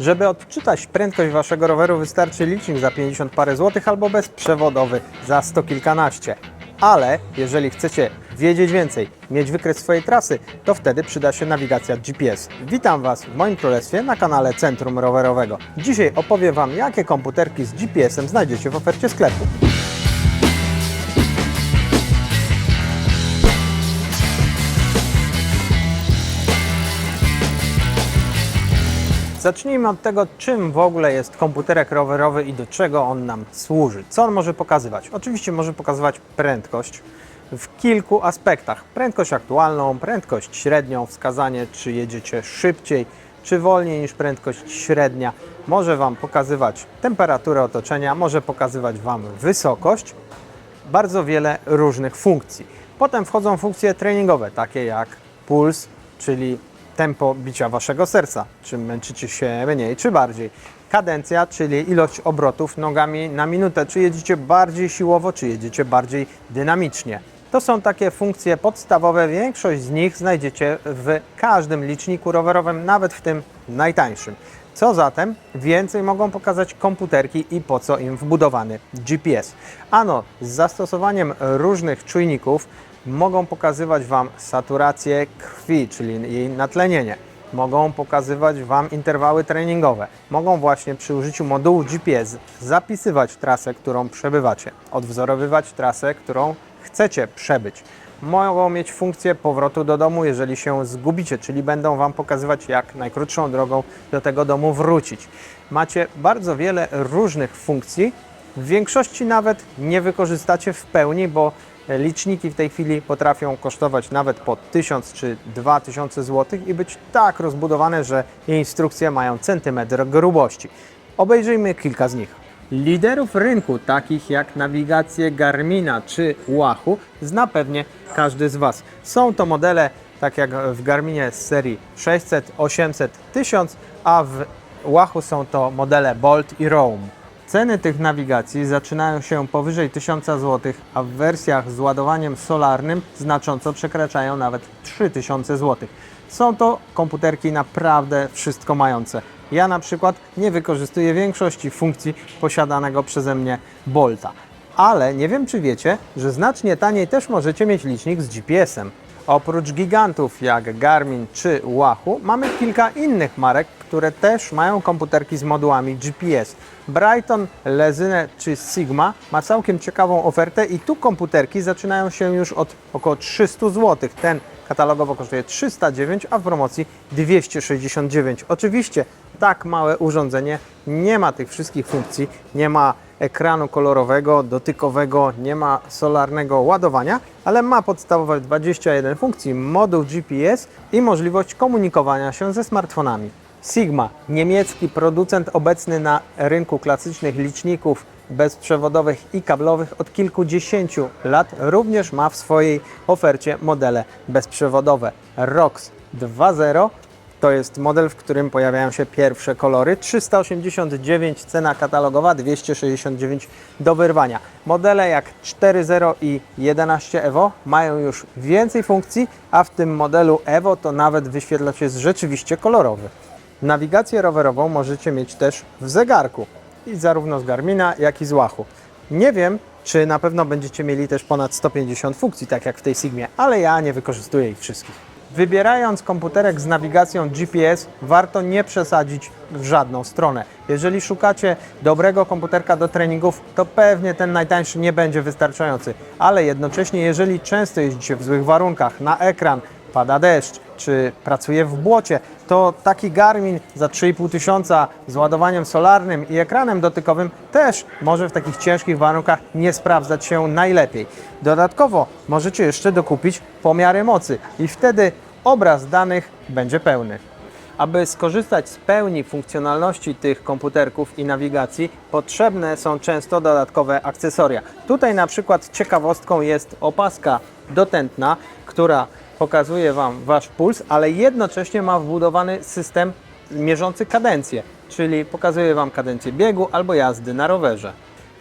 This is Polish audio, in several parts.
Żeby odczytać prędkość Waszego roweru wystarczy licznik za 50 parę złotych albo bezprzewodowy za 100 kilkanaście. Ale jeżeli chcecie wiedzieć więcej, mieć wykres swojej trasy, to wtedy przyda się nawigacja GPS. Witam Was w moim królestwie na kanale Centrum Rowerowego. Dzisiaj opowiem Wam, jakie komputerki z GPS-em znajdziecie w ofercie sklepu. Zacznijmy od tego, czym w ogóle jest komputerek rowerowy i do czego on nam służy. Co on może pokazywać? Oczywiście może pokazywać prędkość w kilku aspektach. Prędkość aktualną, prędkość średnią, wskazanie czy jedziecie szybciej, czy wolniej niż prędkość średnia. Może Wam pokazywać temperaturę otoczenia, może pokazywać Wam wysokość, bardzo wiele różnych funkcji. Potem wchodzą funkcje treningowe, takie jak puls, czyli tempo bicia waszego serca, czy męczycie się mniej czy bardziej. Kadencja, czyli ilość obrotów nogami na minutę, czy jedziecie bardziej siłowo, czy jedziecie bardziej dynamicznie. To są takie funkcje podstawowe, większość z nich znajdziecie w każdym liczniku rowerowym, nawet w tym najtańszym. Co zatem więcej mogą pokazać komputerki i po co im wbudowany GPS? Ano, z zastosowaniem różnych czujników mogą pokazywać Wam saturację krwi, czyli jej natlenienie. Mogą pokazywać Wam interwały treningowe. Mogą właśnie przy użyciu modułu GPS zapisywać trasę, którą przebywacie, odwzorowywać trasę, którą chcecie przebyć. Mogą mieć funkcję powrotu do domu, jeżeli się zgubicie, czyli będą Wam pokazywać, jak najkrótszą drogą do tego domu wrócić. Macie bardzo wiele różnych funkcji, w większości nawet nie wykorzystacie w pełni, bo liczniki w tej chwili potrafią kosztować nawet po 1000 czy 2000 zł i być tak rozbudowane, że instrukcje mają centymetr grubości. Obejrzyjmy kilka z nich. Liderów rynku, takich jak nawigacje Garmina czy Wahoo, zna pewnie każdy z Was. Są to modele, tak jak w Garminie z serii 600, 800, 1000, a w Wahoo są to modele Bolt i Roam. Ceny tych nawigacji zaczynają się powyżej 1000 zł, a w wersjach z ładowaniem solarnym znacząco przekraczają nawet 3000 zł. Są to komputerki naprawdę wszystko mające. Ja na przykład nie wykorzystuję większości funkcji posiadanego przeze mnie Bolta. Ale nie wiem czy wiecie, że znacznie taniej też możecie mieć licznik z GPS-em. Oprócz gigantów jak Garmin czy Wahoo, mamy kilka innych marek, które też mają komputerki z modułami GPS. Brighton, Lezyne czy Sigma ma całkiem ciekawą ofertę i tu komputerki zaczynają się już od około 300 zł. Ten katalogowo kosztuje 309, a w promocji 269. Oczywiście tak małe urządzenie nie ma tych wszystkich funkcji, nie ma ekranu kolorowego, dotykowego, nie ma solarnego ładowania, ale ma podstawowe 21 funkcji, moduł GPS i możliwość komunikowania się ze smartfonami. Sigma, niemiecki producent obecny na rynku klasycznych liczników bezprzewodowych i kablowych od kilkudziesięciu lat, również ma w swojej ofercie modele bezprzewodowe. ROX 2.0 to jest model, w którym pojawiają się pierwsze kolory. 389 cena katalogowa, 269 do wyrwania. Modele jak 4.0 i 11 Evo mają już więcej funkcji, a w tym modelu Evo to nawet wyświetlacz jest rzeczywiście kolorowy. Nawigację rowerową możecie mieć też w zegarku i zarówno z Garmina, jak i z Wahoo. Nie wiem, czy na pewno będziecie mieli też ponad 150 funkcji, tak jak w tej Sigmie, ale ja nie wykorzystuję ich wszystkich. Wybierając komputerek z nawigacją GPS, warto nie przesadzić w żadną stronę. Jeżeli szukacie dobrego komputerka do treningów, to pewnie ten najtańszy nie będzie wystarczający, ale jednocześnie, jeżeli często jeździcie w złych warunkach, na ekran, pada deszcz, czy pracuje w błocie, to taki Garmin za 3,5 tysiąca z ładowaniem solarnym i ekranem dotykowym też może w takich ciężkich warunkach nie sprawdzać się najlepiej. Dodatkowo możecie jeszcze dokupić pomiary mocy i wtedy obraz danych będzie pełny. Aby skorzystać z pełni funkcjonalności tych komputerków i nawigacji, potrzebne są często dodatkowe akcesoria. Tutaj na przykład ciekawostką jest opaska dotętna, która pokazuje Wam Wasz puls, ale jednocześnie ma wbudowany system mierzący kadencję, czyli pokazuje Wam kadencję biegu albo jazdy na rowerze.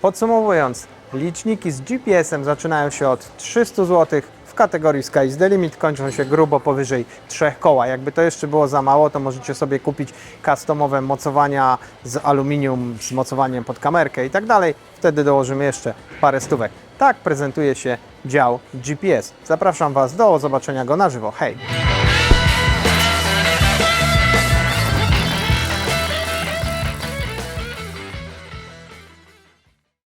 Podsumowując, liczniki z GPS-em zaczynają się od 300 zł, kategorii Sky is the Limit kończą się grubo powyżej trzech koła. Jakby to jeszcze było za mało, to możecie sobie kupić customowe mocowania z aluminium, z mocowaniem pod kamerkę i tak dalej. Wtedy dołożymy jeszcze parę stówek. Tak prezentuje się dział GPS. Zapraszam Was do zobaczenia go na żywo. Hej!